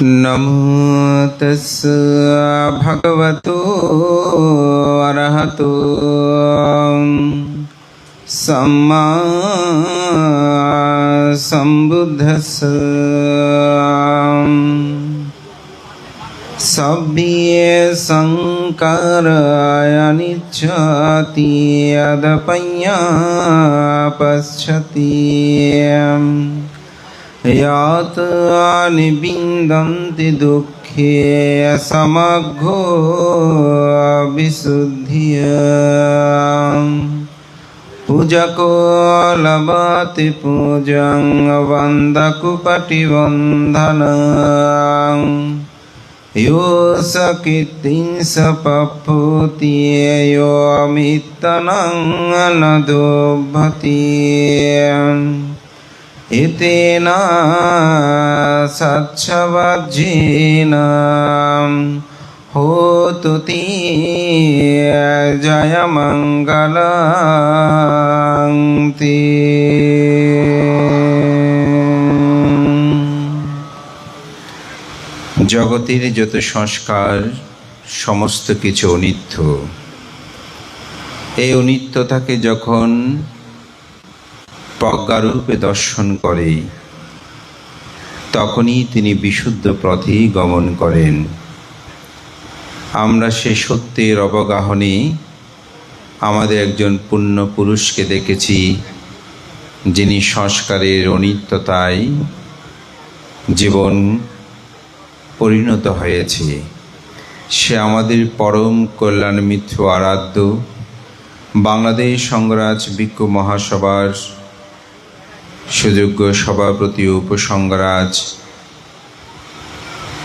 නමුතස් භගවතු අරහතු සම්මා සම්බුද්ධස සබ්බිය සංකාරය අනිච්ඡාති අදපඤ්ඤා පස්සතියම් यात् निविन्दन्ति दुःखे समग्रो विशुद्धिय पूजको लभति पूजं वन्दकुपटिबन्धनं यो स कीर्तिं स पप्पुति यो मित्तनं नदोभति एतेन सच्छवज्जेन होतु ते जयमङ्गलं ते জগতের যত সংস্কার সমস্ত কিছু অনিত্য এই অনিত্যতাকে যখন প্রজ্ঞারূপে দর্শন করে। তখনই তিনি বিশুদ্ধ পথেই গমন করেন। আমরা সে সত্যের অবগাহনে আমাদের একজন পুণ্য পুরুষকে দেখেছি, যিনি সংস্কারের অনিত্যতায় জীবন পরিণত হয়েছে। সে আমাদের পরম কল্যাণ মিত্র আরাধ্য বাংলাদেশ সংরাজ বিক্ষ মহাসভার সুযোগ্য সভাপতি উপসংরাজ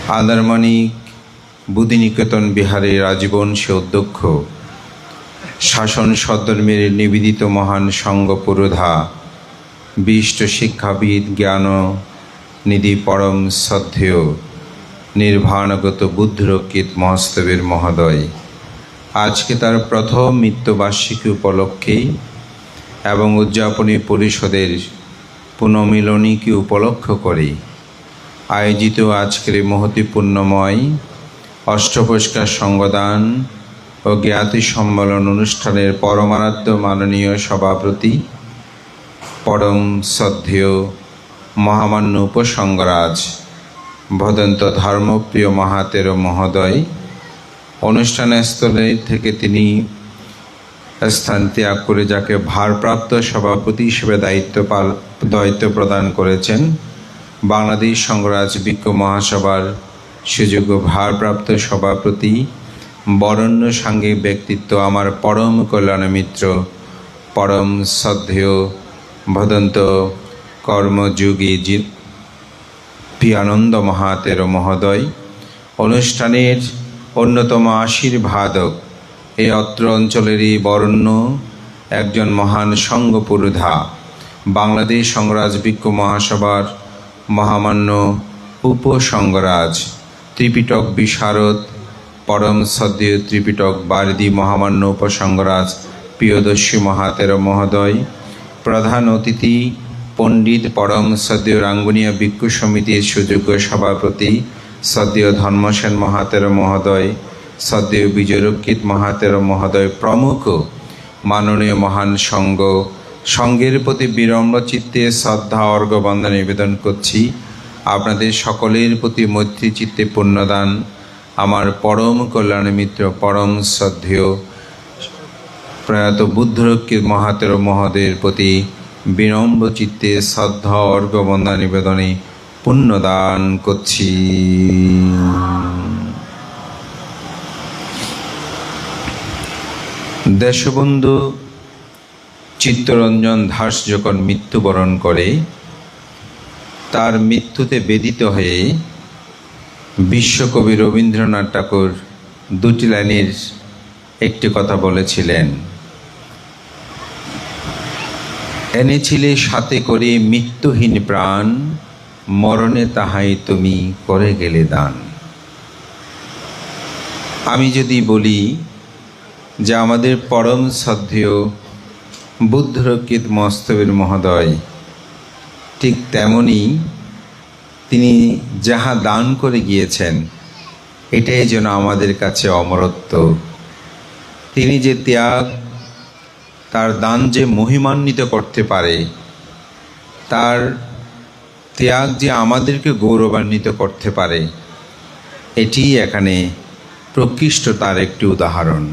আন্দারমানিক বুদ্ধিনিকেতন বিহারের আজীবন সে অধ্যক্ষ। শাসন সদ্ধর্মের নিবেদিত মহান সঙ্গ পুরোধা বিষ্ট শিক্ষাবিদ, জ্ঞান নিধি পরম শ্রদ্ধেয় নির্বাণগত বুদ্ধরক্ষিত মহস্তবের মহোদয়। আজকে তার প্রথম মৃত্যুবার্ষিকী উপলক্ষে এবং উদযাপনী পরিষদের পুনর্মিলনীকে উপলক্ষ করে? আয়োজিত আজকের মহতিপূর্ণময় অষ্টপুরস্কার সংগদান ও জ্ঞাতি সম্মেলন অনুষ্ঠানের পরমারাধ্য মাননীয় সভাপতি, পরম শ্রদ্ধেয় মহামান্য উপসংগরাজ ভদন্ত ধর্মপ্রিয় মহাতের মহোদয়। অনুষ্ঠানস্থলে থেকে তিনি স্থান ত্যাগ করে যাকে ভারপ্রাপ্ত সভাপতি হিসেবে দায়িত্ব পাল, দায়িত্ব প্রদান করেছেন বাংলাদেশ সংরাজ বিজ্ঞ মহাসভার সুযোগ্য ভারপ্রাপ্ত সভাপতি বরণ্য সাঙ্গিক ব্যক্তিত্ব আমার পরম কল্যাণ মিত্র, পরম শ্রদ্ধেয় ভদন্ত কর্মযোগী জি পিয়ানন্দ মহাতের মহোদয়। অনুষ্ঠানের অন্যতম আশীর্বাদক এই অত্র অঞ্চলেরই বরণ্য একজন মহান সঙ্গ পুরোধা বাংলাদেশ সংরাজ বিক্ষ মহাসভার মহামান্য উপসংগরাজ, ত্রিপিটক বিশারদ, পরম সদ্য ত্রিপিটক বারদি মহামান্য উপসংগরাজ প্রিয়দর্শী মহাতের মহোদয়, প্রধান অতিথি পণ্ডিত পরম সদ্য রাঙ্গুনিয়া ভিক্ষু সমিতির সুযোগ্য সভাপতি সদ্য ধর্মসেন মহাতের মহোদয় সদ্য বিজয়রক্ষিত মহাতের মহোদয় প্রমুখ মাননীয় মহান সঙ্গ। সঙ্গের প্রতি বিড়ম্ব চিত্তে শ্রদ্ধা অর্ঘ বন্দা নিবেদন করছি। আপনাদের সকলের প্রতি মৈত্রী চিত্তে পুণ্যদান। আমার পরম কল্যাণ মিত্র, পরম শ্রদ্ধেয়, প্রয়াত বুদ্ধরক্ষিত মহাতের মহোদয়ের প্রতি বিনম্র চিত্তে শ্রদ্ধা অর্ঘ বন্দা নিবেদনে পুণ্যদান করছি। দেশবন্ধু চিত্তরঞ্জন দাস যখন মৃত্যুবরণ করে, তার মৃত্যুতে বেদিত হয়ে বিশ্বকবি রবীন্দ্রনাথ ঠাকুর দুটি লাইনের একটি কথা বলেছিলেন, এনেছিলে সাথে করে মৃত্যুহীন প্রাণ, মরণে তাহাই তুমি করে গেলে দান। আমি যদি বলি যে আমাদের পরম শ্রদ্ধেয় বুদ্ধরক্ষিত মস্তবের মহোদয়। ঠিক তেমনই তিনি যাহা দান করে গিয়েছেন, এটাই যেন আমাদের কাছে অমরত্ব। তিনি যে ত্যাগ, তার দান যে মহিমান্বিত করতে পারে, তার ত্যাগ যে আমাদেরকে গৌরবান্বিত করতে পারে এটি এখানে প্রকৃষ্ট তার একটি উদাহরণ।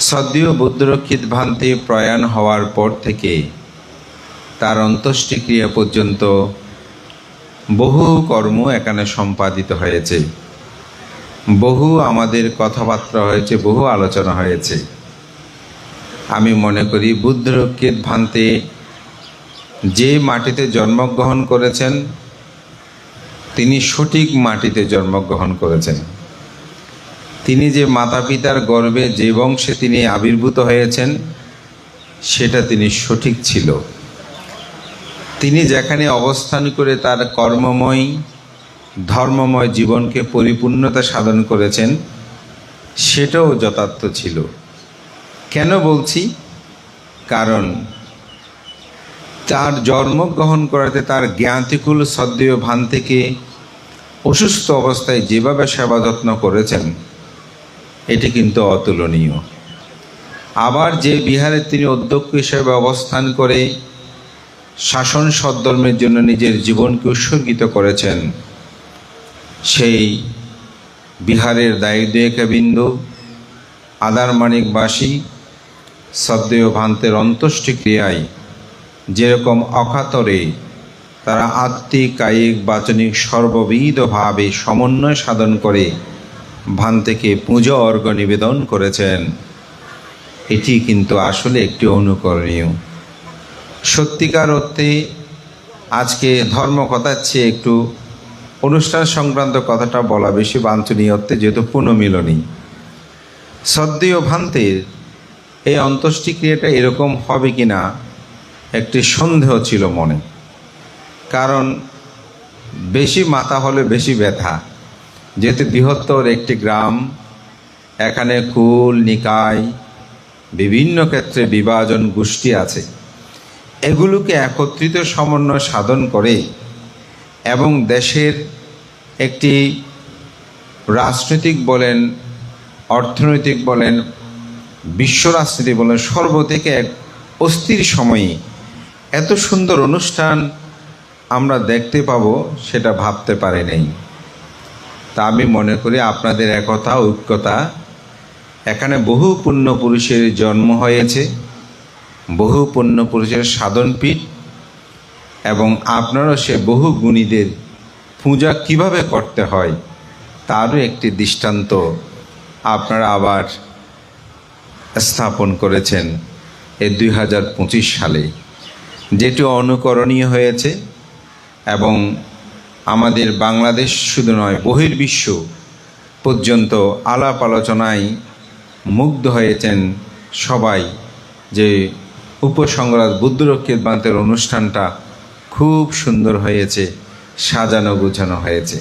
সদ্যীয় বুদ্ধরক্ষিত ভ্রান্তি প্রয়াণ হওয়ার পর থেকে তার অন্ত্যেষ্টিক্রিয়া পর্যন্ত বহু কর্ম এখানে সম্পাদিত হয়েছে। বহু আমাদের কথাবার্তা হয়েছে, বহু আলোচনা হয়েছে। আমি মনে করি বুদ্ধরক্ষিত ভান্তে যে মাটিতে জন্মগ্রহণ করেছেন, তিনি সঠিক মাটিতে জন্মগ্রহণ করেছেন। তিনি যে মাতা পিতার গর্বে যে বংশে তিনি আবির্ভূত হয়েছেন, সেটা তিনি সঠিক ছিল। তিনি যেখানে অবস্থান করে তার কর্মময়, ধর্মময় জীবনকে পরিপূর্ণতা সাধন করেছেন, সেটাও যথার্থ ছিল। কেন বলছি? কারণ তার জন্মগ্রহণ করাতে তার জ্ঞাতিকুল সদ্দেয় ভান থেকে অসুস্থ অবস্থায় যেভাবে সেবা যত্ন করেছেন এটি কিন্তু অতুলনীয়। আবার যে বিহারে তিনি অধ্যক্ষ হিসেবে অবস্থান করে শাসন সদ্ধর্মের জন্য নিজের জীবনকে উৎসর্গিত করেছেন, সেই বিহারের দায়িদ্বকা বিন্দু আদারমানিকবাসী সদ্দেয় ভান্তের অন্ত্যেষ্টিক্রিয়ায় যেরকম অকাতরে তারা আত্মিক, কায়িক, বাচনিক, সর্ববিধভাবে সমন্বয় সাধন করে ভান্তেকে পুজো অর্ঘ নিবেদন করেছেন। এটি কিন্তু আসলে একটি অনুকরণীয়। সত্যিকার অর্থে আজকে ধর্ম কথার চেয়ে একটু অনুষ্ঠান সংক্রান্ত কথাটা বলা বেশি বাঞ্ছনীয় অর্থে যেহেতু পুনমিলনী। সদ্যীয় ভান্তের এই অন্ত্যেষ্টিক্রিয়াটা এরকম হবে কি না একটি সন্দেহ ছিল মনে। কারণ বেশি মাথা হলে বেশি ব্যথা। যেহেতু বৃহত্তর একটি গ্রাম, এখানে কুল নিকায় বিভিন্ন ক্ষেত্রে বিভাজন গোষ্ঠী আছে। এগুলোকে একত্রিত সমন্বয় সাধন করে এবং দেশের একটি রাজনৈতিক বলেন, অর্থনৈতিক বলেন, বিশ্ব রাজনীতি বলেন, সর্বদিকে এক অস্থির সময়ে এত সুন্দর অনুষ্ঠান আমরা দেখতে পাবো সেটা ভাবতে পারি নাই। তা আমি মনে করি আপনাদের একতা ঐক্যতা। এখানে বহু পুণ্য পুরুষের জন্ম হয়েছে, বহু পুণ্য পুরুষের সাধনপীঠ, এবং আপনারও সে বহু গুণীদের পূজা কীভাবে করতে হয়, তারও একটি দৃষ্টান্ত আপনারা আবার স্থাপন করেছেন এই দুই সালে, যেটি অনুকরণীয় হয়েছে এবং আমাদের বাংলাদেশ শুধু নয়, বহির্বিশ্ব পর্যন্ত আলাপ আলোচনায় মুগ্ধ হয়েছেন সবাই যে উপসংগ্রাজ বুদ্ধরক্ষিত বান্তের অনুষ্ঠানটা খুব সুন্দর হয়েছে, সাজানো গুছানো হয়েছে।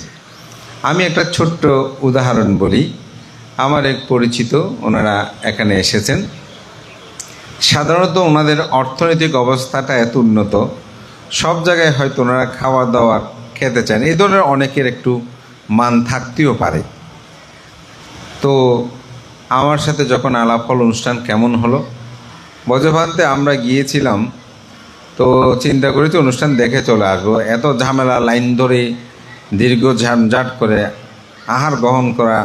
আমি একটা ছোট্ট উদাহরণ বলি। আমার এক পরিচিত, ওনারা এখানে এসেছেন। সাধারণত ওনাদের অর্থনৈতিক অবস্থাটা এত উন্নত, সব জায়গায় হয়তো ওনারা খাওয়া দাওয়া খেতে চান এই ধরনের অনেকের একটু মান থাকতেও পারে। তো আমার সাথে যখন আলাপ হল, অনুষ্ঠান কেমন হলো? বজ্রভান্তে আমরা গিয়েছিলাম, তো চিন্তা করেছি অনুষ্ঠান দেখে চলে আসব। এত ঝামেলা, লাইন ধরে, দীর্ঘ ঝামঝাট করে, আহার গ্রহণ করা,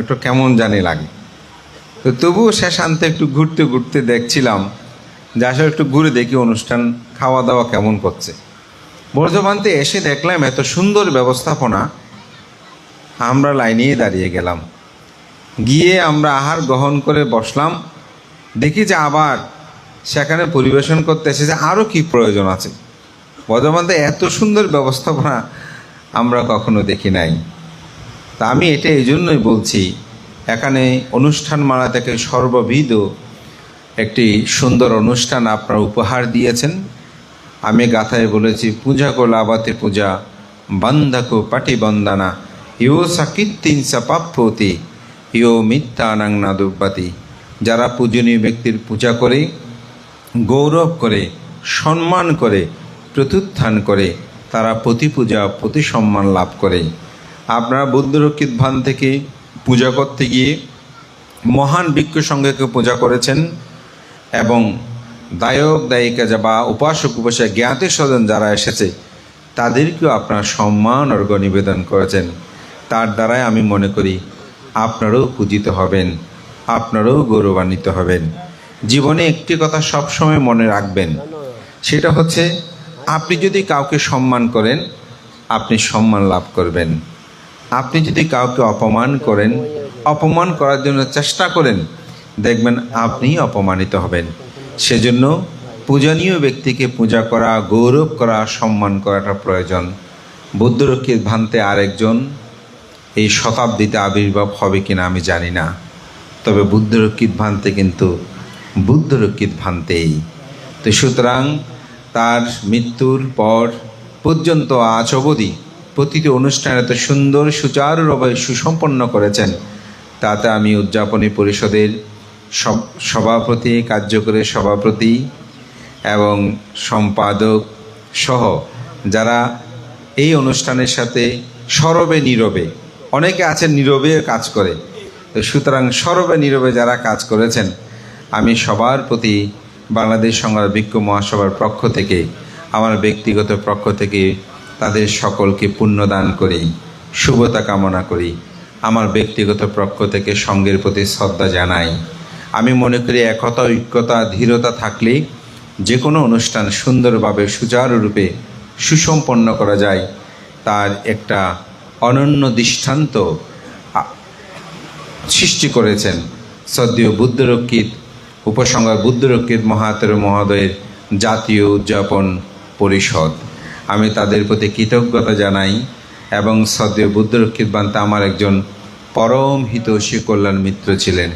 একটু কেমন জানি লাগে। তো তবুও শেষান্তে একটু ঘুরতে ঘুরতে দেখছিলাম যে আসলে একটু ঘুরে দেখি অনুষ্ঠান, খাওয়া দাওয়া কেমন করছে। বর্ধমানতে এসে দেখলাম এত সুন্দর ব্যবস্থাপনা। আমরা লাইনেই দাঁড়িয়ে গেলাম। গিয়ে আমরা আহার গ্রহণ করে বসলাম। দেখি যে আবার সেখানে পরিবেশন করতে এসেছে আরও কি প্রয়োজন আছে। বর্ধমানতে এত সুন্দর ব্যবস্থাপনা আমরা কখনো দেখি নাই। তা আমি এটা এই জন্যই বলছি, এখানে অনুষ্ঠানমালা থেকে সর্ববিধ একটি সুন্দর অনুষ্ঠান আপনারা উপহার দিয়েছেন। আমি গাথায় বলেছি, পূজা কো লাভাতে পূজা বন্ধাকো পাটি বন্দানা ইও সাকিত্তিন সাপাপ্যতি ইও মিথ্যানাং নাদুব্বাতি যারা পূজনীয় ব্যক্তির পূজা করে, গৌরব করে, সম্মান করে, প্রত্যুত্থান করে, তারা প্রতি পূজা প্রতি সম্মান লাভ করে। আপনারা বুদ্ধরক্ষিত ভান থেকে পূজা করতে গিয়ে মহান বৃক্ষ সঙ্গেকে পূজা করেছেন এবং দায়ক, দায়িকা যা বা উপাসক উপাসক জ্ঞাতি স্বজন যারা এসেছে, তাদেরকেও আপনার সম্মান অর্ঘ নিবেদন করেছেন। তার দ্বারাই আমি মনে করি আপনারও পূজিত হবেন, আপনারও গৌরবান্বিত হবেন। জীবনে একটি কথা সবসময় মনে রাখবেন, সেটা হচ্ছে আপনি যদি কাউকে সম্মান করেন, আপনি সম্মান লাভ করবেন। আপনি যদি কাউকে অপমান করেন, অপমান করার জন্য চেষ্টা করেন, দেখবেন আপনি অপমানিত হবেন। সেজন্য পূজনীয় ব্যক্তিকে পূজা করা, গৌরব করা, সম্মান করাটা প্রয়োজন। বুদ্ধরক্ষীর ভান্তে আরেকজন এই শতাব্দীতে আবির্ভাব হবে কিনা আমি জানি না। তবে বুদ্ধরক্ষিত ভান্তে কিন্তু বুদ্ধরক্ষিত ভান্তেই। তো সুতরাং তার মৃত্যুর পর পর্যন্ত আজ অবধি প্রতিটি অনুষ্ঠান এত সুন্দর, সুচারুভাবে সুসম্পন্ন করেছেন, তাতে আমি উদযাপনী পরিষদের সভাপতি, কার্যকরী সভাপতি এবং সম্পাদক সহ যারা এই অনুষ্ঠানের সাথে সরবে নীরবে। অনেকে আছেন নীরবে কাজ করে। তো সুতরাং সরবে নীরবে যারা কাজ করেছেন, আমি সবার প্রতি বাংলাদেশ সংগ্রাম বিক্ষ মহাসভার পক্ষ থেকে, আমার ব্যক্তিগত পক্ষ থেকে তাদের সকলকে পুণ্যদান করি শুভতা কামনা করি। আমার ব্যক্তিগত পক্ষ থেকে সঙ্গের প্রতি শ্রদ্ধা জানাই। আমি মনে করি একতা, ঐক্যতা, ধীরতা থাকলে যে কোনো অনুষ্ঠান সুন্দরভাবে, সুচারুরূপে, সুসম্পন্ন করা যায়। তার একটা অনন্য দৃষ্টান্ত সৃষ্টি করেছেন সদ্য বুদ্ধরক্ষিত, উপসংহার বুদ্ধরক্ষিত মহাতের মহোদয়ের জাতীয় উদযাপন পরিষদ। আমি তাদের প্রতি কৃতজ্ঞতা জানাই এবং সদ্য বুদ্ধরক্ষিত বান্তা আমার একজন পরম হিতৈষী কল্যাণ মিত্র ছিলেন।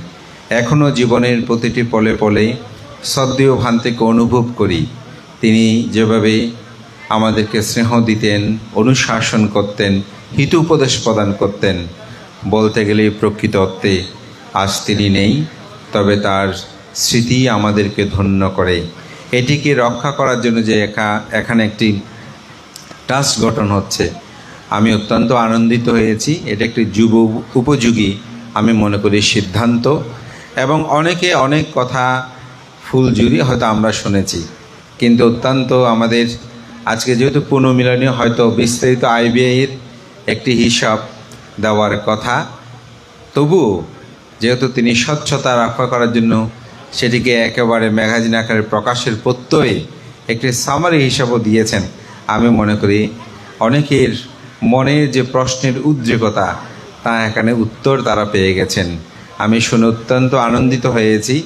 এখনও জীবনের প্রতিটি পলে পলে সদ্য ভান্তিকে অনুভব করি। তিনি যেভাবে আমাদেরকে স্নেহ দিতেন, অনুশাসন করতেন হিত উপদেশ প্রদান করতেন, বলতে গেলে প্রকৃত অর্থে আজ তিনি নেই, তবে তার স্মৃতি আমাদেরকে ধন্য করে। এটিকে রক্ষা করার জন্য যে একা, এখানে একটি ট্রাস্ট গঠন হচ্ছে। আমি অত্যন্ত আনন্দিত হয়েছি। এটা একটি যুব উপযোগী, আমি মনে করি, সিদ্ধান্ত। এবং অনেকে অনেক কথা ফুলজুরি হয়তো আমরা শুনেছি। কিন্তু অত্যন্ত আমাদের আজকে যেহেতু পুনর্মিলনী হয়তো বিস্তারিত আইবিআইয়ের একটি হিসাব দেওয়ার কথা। তবুও যেহেতু তিনি স্বচ্ছতা রক্ষা করার জন্য সেটিকে একেবারে ম্যাগাজিন আকারে প্রকাশের প্রত্যয়ে একটি সামারি হিসাবও দিয়েছেন, আমি মনে করি অনেকের মনের যে প্রশ্নের উদ্রেকতা, তা এখানে উত্তর তারা পেয়ে গেছেন। আমি শুনে অত্যন্ত আনন্দিত হয়েছি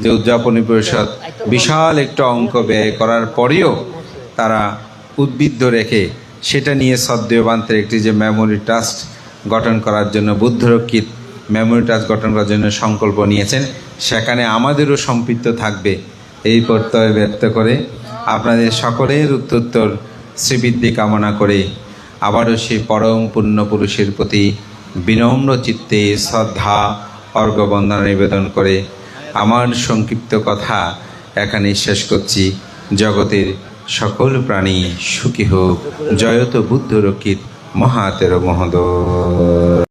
যে উদযাপনী পরিষদ বিশাল একটা অঙ্ক ব্যয় করার পরেও তারা উদ্বৃদ্ধ রেখে সেটা নিয়ে সদ্যবান্তের একটি যে মেমোরি ট্রাস্ট গঠন করার জন্য বুদ্ধরক্ষিত মেমোরি ট্রাস্ট গঠন করার জন্য সংকল্প নিয়েছেন, সেখানে আমাদেরও সম্পৃক্ত থাকবে এই প্রত্যয় ব্যক্ত করে আপনাদের সকলের উত্তরোত্তর শ্রীবৃদ্ধি কামনা করে আবারও সেই পরম পুণ্য পুরুষের প্রতি বিনম্র চিত্তে শ্রদ্ধা অর্ঘ্যবন্দনা নিবেদন করে আমার সংক্ষিপ্ত কথা এখানে শেষ করছি। জগতের সকল প্রাণী সুখী হোক। জয়ত বুদ্ধ রক্ষিত মহাতের মহোদয়।